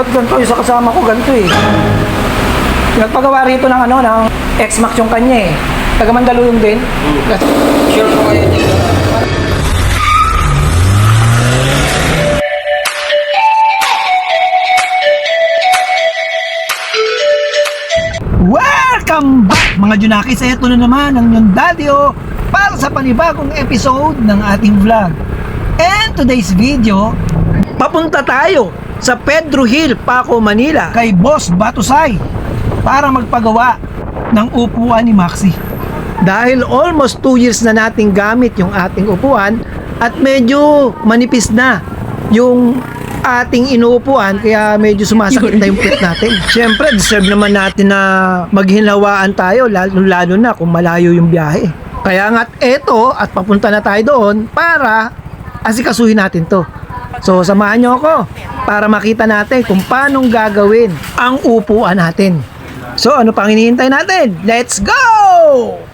Ba't ganito yung sa kasama ko? Ganito eh. Nagpagawa rito ng ano, ng X-Max yung kanya eh. Taga Mandaluyong din. Sure po kayo dito. Welcome back mga Junakis! Ito na naman ang inyong dadyo para sa panibagong episode ng ating vlog. And today's video, papunta tayo sa Pedro Hill, Paco, Manila kay Boss Batusay para magpagawa ng upuan ni Maxi. Dahil almost 2 years na nating gamit yung ating upuan at medyo manipis na yung ating inuupuan kaya medyo sumasakit na yung pit natin. Siyempre, deserve naman natin na maghinawaan tayo lalo, lalo na kung malayo yung biyahe. Kaya nga't eto at papunta na tayo doon para asikasuhin natin to. So samahan nyo ako para makita natin kung paano gagawin ang upuan natin. So ano pang hinihintay natin? Let's go!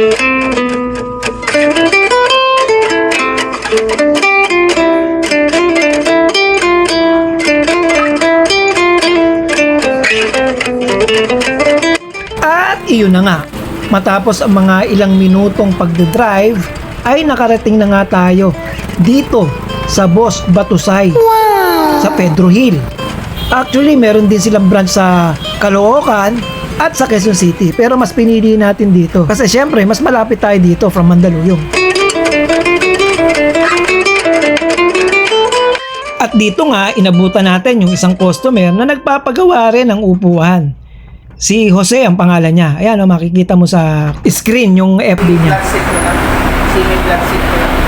At iyon na nga, matapos ang mga ilang minutong pagdadrive, ay nakarating na nga tayo dito sa Boss Batusay sa Pedro Hill. Actually, meron din silang branch sa Caloocan at sa Quezon City. Pero mas pinili natin dito. Kasi syempre, mas malapit tayo dito from Mandaluyong. At dito nga, inabutan natin yung isang customer na nagpapagawa rin ng upuan. Si Jose ang pangalan niya. Ayan, oh, makikita mo sa screen yung FB niya. Seat mo lang. Mo lang.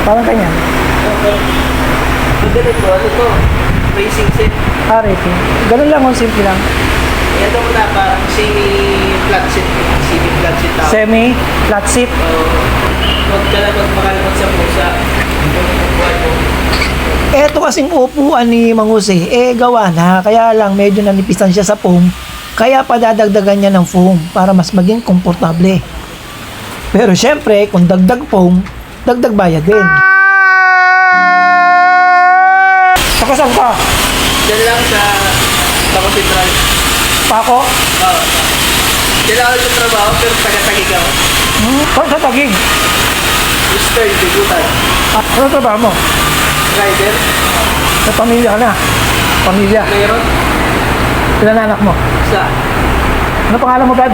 Parang kanya. Okay. Ito po, ano to? Racing seat. Ah, rating. Ganun lang, oh, simple lang. Ito na parang semi-flat seat. Semi-flat seat tao. Semi, flat seat. So, huwag ka lang magmakalimot sa pusa. Eto kasing upuan ni Mang Jose, eh gawa na, kaya lang medyo nanipisan siya sa foam, kaya padadagdagan niya ng foam para mas maging komportable. Pero syempre, kung dagdag foam, dagdag bayad din. Sakasan ka, Diyan lang sa Taco Central. Pako, Oo. Diyan lang ako nagtatrabaho pero taga-tagig ako. hmm, saan sa tagig? Eastern, Bigutan. Ah, ano trabaho mo? Rider. Sa pamilya ka na. Pamilya. Meron. Ilan anak mo? Sa Ano pangalan mo, Brad?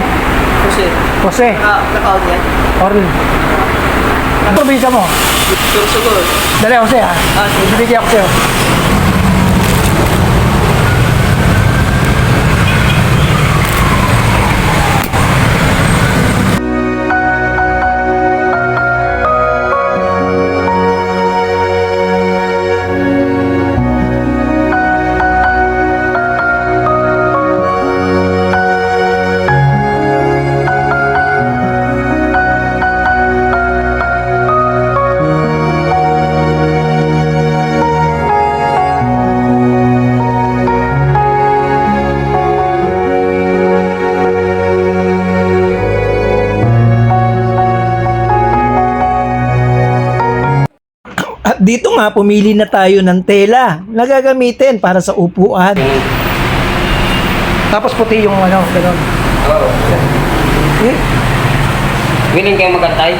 Jose. Jose. Ah, naka-out yan. Orly. Ang probinsya mo? Sursugod. Dali, Jose, ha? Ah, sige. Bibigyan ako sa'yo. Dito nga, pumili na tayo ng tela na gagamitin para sa upuan. Tapos puti yung ano, gano'n. Oo. Eh, Willing kayo magantay?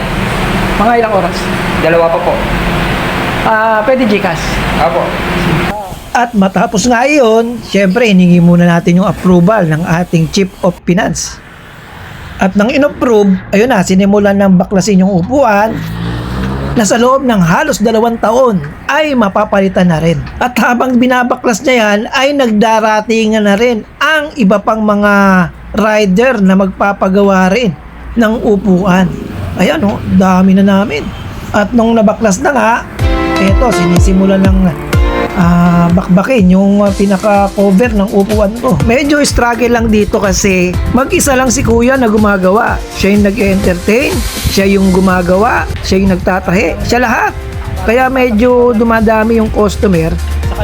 mga ilang oras. Dalawa pa po. Ah, pwede Gcash. Apo. At matapos nga iyon, syempre hiningi muna natin yung approval ng ating Chief of Finance. At nang inapprove, ayun na, sinimulan ng baklasin yung upuan na sa loob ng halos dalawang taon ay mapapalitan na rin. At habang binabaklas niya yan, ay nagdaratingan na rin ang iba pang mga rider na magpapagawa rin ng upuan. Ayan o, dami na namin. At nung nabaklas na nga, eto, sinisimulan ng ah bakbakin yung ah, pinaka-cover ng upuan ko. Medyo struggle lang dito kasi mag-isa lang si kuya na gumagawa. Siya yung nag-entertain, siya yung gumagawa, siya yung nagtatahi, siya lahat. Kaya medyo dumadami yung customer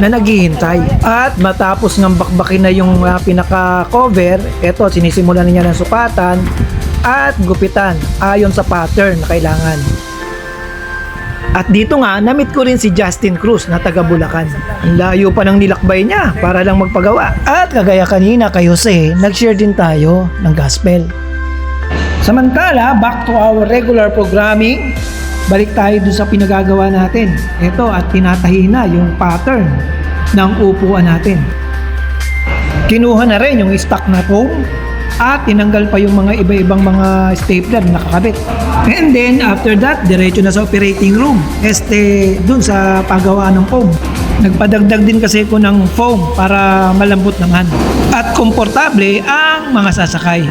na naghihintay. At matapos ng bakbakin na yung ah, pinaka-cover, eto, sinisimulan niya ng sukatan at gupitan ayon sa pattern na kailangan. At dito nga, namit ko rin si Justin Cruz na taga Bulacan. Ang layo pa ng nilakbay niya para lang magpagawa. At kagaya kanina kay Jose, nag-share din tayo ng gospel. Samantala, back to our regular programming, balik tayo dun sa pinagagawa natin. Ito at tinatahi na yung pattern ng upuan natin. Kinuha na rin yung stock na foam at tinanggal pa yung mga iba-ibang mga stapler na nakakabit. And then after that, diretso na sa operating room. Este, dun sa paggawaan ng foam. Nagpadagdag din kasi ko ng foam para malambot naman. At komportable ang mga sasakay.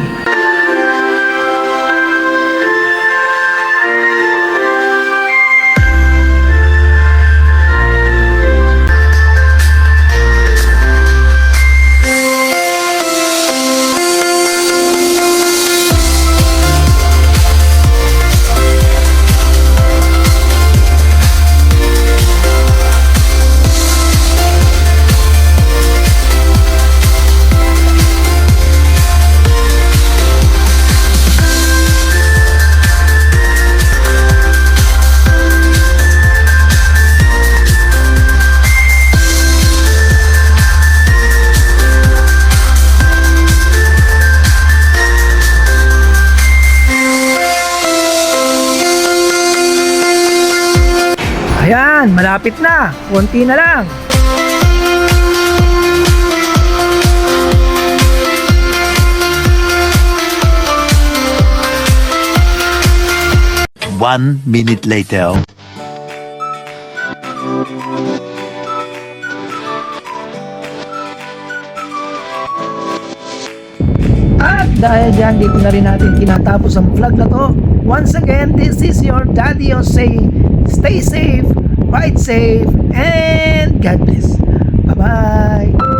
Ayan, malapit na. Konti na lang. One minute later. At dahil dyan, dito na rin natin tinatapos ang vlog na to. Once again, this is your Daddy saying, stay safe, ride safe, and God bless. Bye-bye!